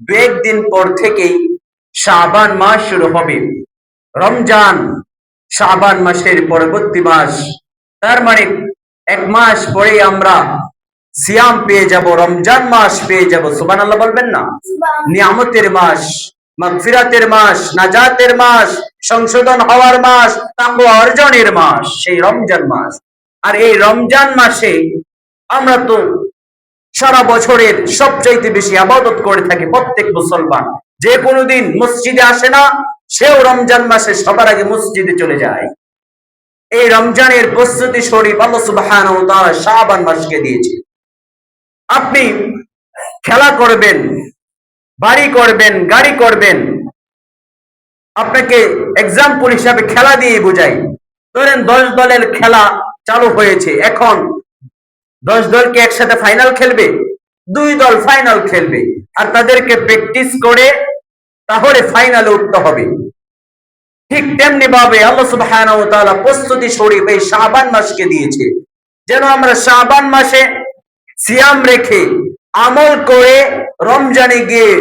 দু একদিন পর থেকেই শাবান মাস শুরু হবে। রমজান শাবান মাসের পরবর্তী মাস। তার মানে এক মাস পরে আমরা সিয়াম পেয়ে যাব রমজান মাস পেয়ে যাব। সুবান আল্লাহ বলবেন না? নিয়ামতের মাস মাগফিরাতের মাস নাজাতের মাস সংশোধন হওয়ার মাস তাকওয়া অর্জনের মাস সেই রমজান মাস। আর এই রমজান মাসে আমরা তো সারা বছরের সবচাইতে বেশি আবাদত করে থাকে প্রত্যেক মুসলমান। যে কোনোদিন মসজিদে আসে না, সেও রমজান মাসে সবার আগে মসজিদে চলে যায়। এই রমজানের প্রস্তুতি শরীফ আল্লাহ সুবহানাহু ওয়া তাআলা শাবান মাসকে দিয়েছে। আপনি খেলা করবেন, বাড়ি করবেন, গাড়ি করবেন, আপনাকে এক্সাম্পল হিসাবে খেলা দিয়ে বোঝাই। ধরেন দশ দলের খেলা চালু হয়েছে, এখন দশ দলকে একসাথে ফাইনাল খেলবে, দুই দল ফাইনাল খেলবে, আর তাদেরকে প্র্যাকটিস করে তাহলে ফাইনালে উঠতে হবে। ঠিক তেমনি ভাবে আল্লাহ প্রস্তুতি শরীফ এই শাবান মাসকে দিয়েছে। যেন আমরা শাবান মাসে সিয়াম রেখে আমল করে রমজানে গিয়ে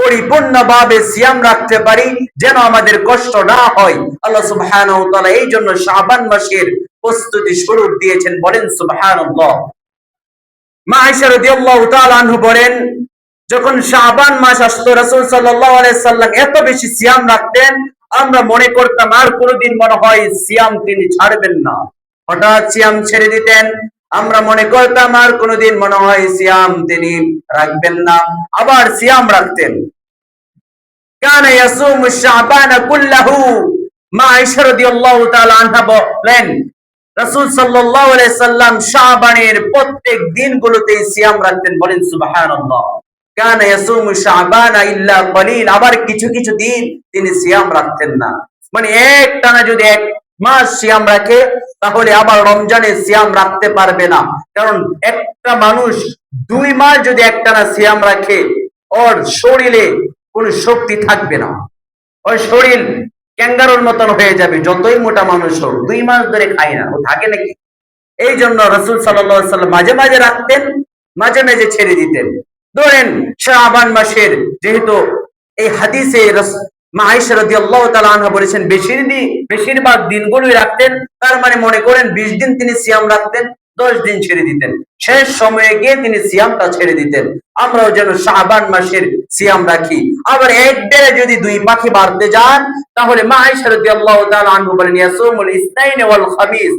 পরিপূর্ণভাবে সিয়াম রাখতে পারি, যেন আমাদের কষ্ট না হয়। আল্লাহ সুবহানাহু ওয়া এই জন্য শাবান মাসের প্রস্তুতি শুরু দিয়েছেন, বলেন সুবহানাল্লাহ। মা আয়েশা রাদিয়াল্লাহু তাআলা আনহু বলেন, যখন শাবান মাস আসতো, রাসূল সাল্লাম এত বেশি সিয়াম রাখতেন, আমরা মনে করতাম আর কোনোদিন মনে হয় সিয়াম তিনি ছাড়বেন না। হঠাৎ সিয়াম ছেড়ে দিতেন, আমরা মনে করতাম আর কোনোদিন মনে হয় সিয়াম তিনি রাখবেন না, আবার সিয়াম রাখতেন। কানা ইয়াসুমু শাবান কুল্লাহু মা আয়েশা রাদিয়াল্লাহু তাআলা আনহা বলেন রাসূল আলাইহি সাল্লাম শাহবানের প্রত্যেক দিনগুলোতে সিয়াম রাখতেন, বলেন কলিল, আবার কিছু কিছু দিন তিনি সিয়াম রাখতেন না। মানে এক টানা যদি এক মাস সিয়াম রাখে, তাহলে আবার রমজানে সিয়াম রাখতে পারবে না। কারণ একটা মানুষ দুই মাস যদি একটানা সিয়াম রাখে, ওর শরীরে কোনো শক্তি থাকবে না। ওর শরীর ক্যাঙ্গারোর মতন হয়ে যাবে, যতই মোটা মানুষ হোক, দুই মাস ধরে খায় না, ও থাকে নাকি? এই জন্য রসুল সাল্লাম মাঝে মাঝে রাখতেন, মাঝে মাঝে ছেড়ে দিতেন। ধরেন, শাবান মাসের যেহেতু এই হাদিসে বলেছেন বেশিরভাগ দিনগুলোই রাখতেন, তার মানে মনে করেন 20 দিন তিনি সিয়াম রাখতেন 10 দিন ছেড়ে দিতেন। শেষ সময়ে গিয়ে তিনি সিয়ামটা ছেড়ে দিতেন। আমরাও যেন শাবান মাসের সিয়াম রাখি। আবার এক ডেরে যদি দুই পাখি বাড়তে যান তাহলে মা আনহু বলেন ইয়াসুমুল ইসনাইন ওয়াল খামিস।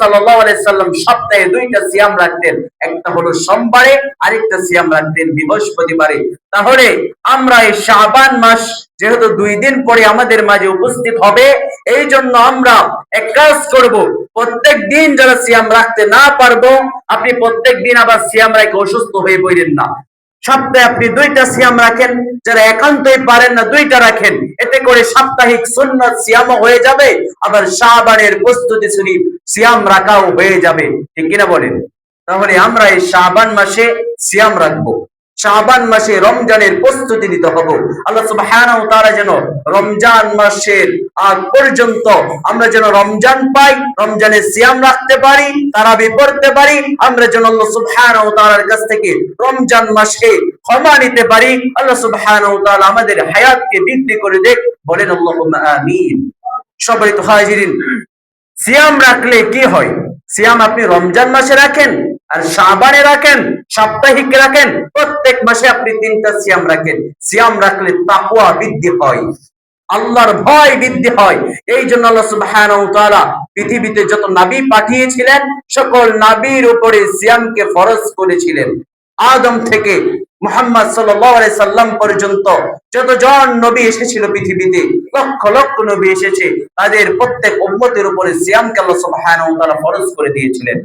সাল্লাম সপ্তাহে দুইটা সিয়াম রাখতেন। একটা হলো সোমবারে, আরেকটা সিয়াম রাখতেন বৃহস্পতিবারে। তাহলে আমরা এই শাবান মাস যেহেতু দুই দিন পরে আমাদের মাঝে উপস্থিত হবে, এই জন্য আমরা এক কাজ করব, প্রত্যেক দিন যারা সিয়াম রাখতে না পারব, আপনি প্রত্যেক দিন আবার সিয়াম রাখে অসুস্থ হয়ে পড়েন না। সপ্তাহে আপনি দুইটা সিয়াম রাখেন, যারা একান্তই পারেন না দুইটা রাখেন। এতে করে সাপ্তাহিক সুন্নত সিয়াম হয়ে যাবে, আবার শাবানের প্রস্তুতি শরীফ সিয়াম রাখাও হয়ে যাবে। ঠিক কিনা বলেন? তাহলে আমরা এই শাবান মাসে সিয়াম রাখব। শাবান মাসে রমজানের প্রস্তুতি নিতে হবে। আল্লাহ সুবহানাহু তাআলা যেন রমজান মাসের আগ পর্যন্ত আমরা যেন রমজান পাই রমজানে সিয়াম রাখতে পারি, তারাবি পড়তে পারি, আমরা যেন আল্লাহ সুবহানাহু তাআলার কাছ থেকে রমজান মাসে ক্ষমা নিতে পারি। আল্লাহ সুবহানাহু তাআলা আমাদের হায়াতকে বৃদ্ধি করে দেখ। বলেন আল্লাহুম্মা আমিন। সবাই তো হাজিরিন, সিয়াম রাখলে কি হয়? সিয়াম আপনি রমজান মাসে রাখেন আর শাবানে রাখেন, সাপ্তাহিক রাখেন, প্রত্যেক মাসে আপনি তিনটা সিয়াম রাখেন। সিয়াম রাখলে তাকওয়া বৃদ্ধি হয়, আল্লাহর ভয় বৃদ্ধি হয়। এই জন্য আল্লাহ সুবহানাহু তাআলা পৃথিবীতে যত নবী পাঠিয়েছিলেন, সকল নবীর উপরে সিয়ামকে ফরজ করেছিলেন। আদম থেকে মুহাম্মদ সাল্লাম পর্যন্ত যতজন নবী এসেছিল পৃথিবীতে লক্ষ লক্ষ নবী এসেছে, তাদের প্রত্যেক উম্মতের উপরে সিয়ামকে আল্লাহ সুবহানাহু ওয়া তাআলা ফরজ করে দিয়েছিলেন।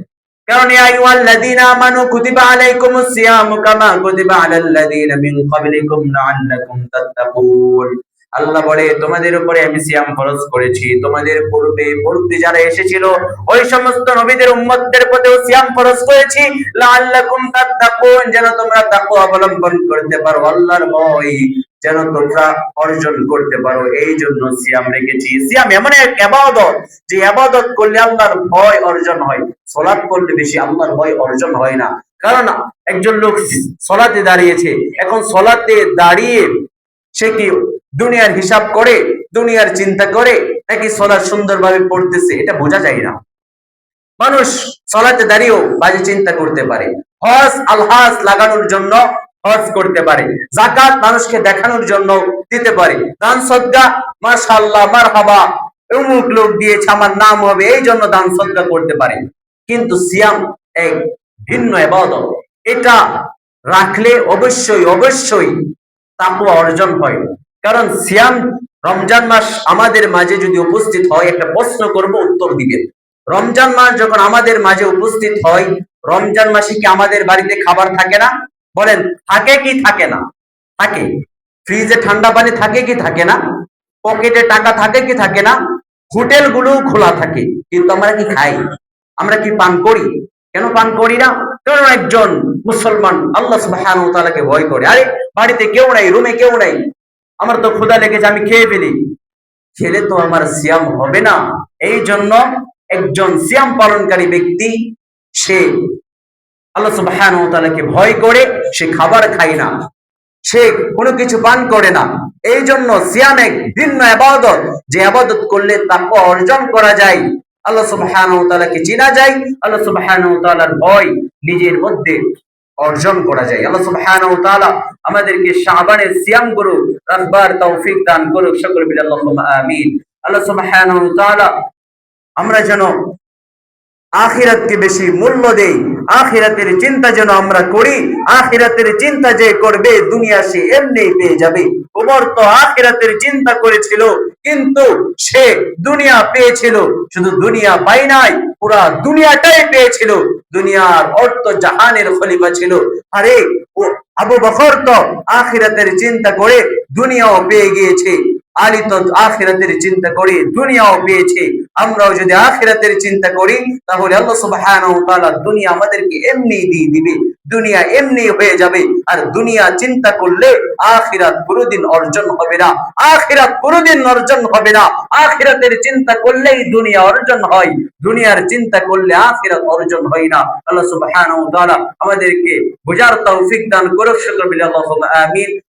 কারণ, ইয়া আইয়ুহাল্লাযীনা আমানু, কুতিবা আলাইকুমুস সিয়ামু কামা কুতিবা আলাল্লাযীনা মিন ক্বাবলিকুম লাআল্লাকুম তাত্তাকুন। আল্লাহ বলে, তোমাদের উপরে আমি সিয়াম ফরজ করেছি। তোমাদের পূর্বে পূর্বে যারা এসেছিল, ওই সমস্ত নবীদের উম্মতদের প্রতিও সিয়াম ফরজ করেছি। লাআল্লাকুম তাত্তাকুন, যেন তোমরা তাকওয়া অবলম্বন করতে পারো আল্লাহর ভয়। যেন তোমরা অর্জন করতে পারো, এই জন্য সিয়াম রেখেছি। সিয়াম এমন এক আবাদত যে আবাদত করলে আল্লাহর ভয় অর্জন হয় সালাত করলে বেশি আল্লাহর ভয় অর্জন হয় না। কারণ একজন লোক সলাতে দাঁড়িয়েছে, এখন সলাতে দাঁড়িয়ে সে কি দুনিয়ার হিসাব করে, দুনিয়ার চিন্তা করে, নাকি সলাৎ সুন্দরভাবে পড়তেছে, এটা বোঝা যায় না। মানুষ সলাতে দাঁড়িয়েও বাজে চিন্তা করতে পারে। হজ আলহাস লাগানোর জন্য হজ করতে পারে। জাকাত মানুষকে দেখানোর জন্য দিতে পারে। দান সদ্গা মাশাআল্লাহ, মারহাবা, অমুক লোক দিয়েছে, আমার নাম হবে, এই জন্য দান সদ্গা করতে পারে। কিন্তু সিয়াম এক ভিন্ন এবাদত এটা রাখলে অবশ্যই অবশ্যই তাকুয়া অর্জন হয়। কারণ সিয়াম রমজান মাস আমাদের মাঝে যদি উপস্থিত হয়, একটা প্রশ্ন করব উত্তর দিবেন রমজান মাস যখন আমাদের মাঝে উপস্থিত হয়, রমজান মাসে কি আমাদের বাড়িতে খাবার থাকে না? বলেন থাকে কি থাকে না? থাকে। ফ্রিজে ঠান্ডা পানি থাকে কি থাকে না? পকেটে টাকা থাকে কি থাকে না? হোটেলগুলো খোলা থাকে। কিন্তু আমরা কি খাই? আমরা কি পান করি? কেন পান করি না? কারণ একজন মুসলমান আল্লাহ তাআলাকে ভয় করে। আরে, বাড়িতে কেউ নাই, রুমে কেউ নাই। আমার তো ক্ষুধা লেগেছে, আমি খেয়ে ফেলি। খেলে তো আমার সিয়াম হবে না। এই জন্য একজন সিয়াম পালনকারী ব্যক্তি, সে আল্লাহ সুবহানাহু ওয়া তাআলাকে ভয় করে, সে খাবার খায় না। সে কোনো কিছু পান করে না। এই জন্য সিয়াম এক ভিন্ন আবাদত। যে আবাদত করলে তাকওয়া অর্জন করা যায়। আল্লাহ সুবহানাহু ওয়া তাআলাকে চেনা যায়। আল্লাহ সুবহানাহু ওয়া তাআলার ভয় নিজের মধ্যে অর্জন করা যায়। আল্লাহ তাআলা আমাদেরকে শাবানের সিয়াম গুরু রাখবার তৌফিক দান করুক। সকল বিল আল্লাহুম্মা আমিন। আল্লাহ তাআলা আমরা যেন আখিরাতকে বেশি মূল্য দেই। আখিরাতের চিন্তা যেন আমরা করি, আখিরাতের চিন্তা যে করবে দুনিয়া সে এমনি পেয়ে যাবে। ওমর তো আখিরাতের চিন্তা করেছিল, কিন্তু সে দুনিয়া পেয়েছিল। শুধু দুনিয়া পাই নাই, পুরা দুনিয়াটাই পেয়েছিল। দুনিয়ার অর্থ জাহানের খলিফা ছিল। আরে, ও আবু বকর তো আখিরাতের চিন্তা করে দুনিয়াও পেয়ে গিয়েছে। আলী তো আখিরাতের চিন্তা করে দুনিয়াও পেয়েছে। আমরাও যদি আখিরাতের চিন্তা করি, তাহলে আল্লাহ সুবহানাহু তাআলা দুনিয়া আমাদেরকে এমনি দিয়ে দিবে। দুনিয়া এমনি হয়ে যাবে। আর দুনিয়া চিন্তা করলে আখিরাত কোনোদিন অর্জন হবে না। আখিরাত কোনোদিন অর্জন হবে না। আখিরাতের চিন্তা করলেই দুনিয়া অর্জন হয়। দুনিয়ার চিন্তা করলে আখিরাত অর্জন হয় না। আল্লাহ সুবহানাহু ওয়া তাআলা আমাদেরকে বোঝার তৌফিক দান করুক। বিল আল্লাহুম্মা আমিন।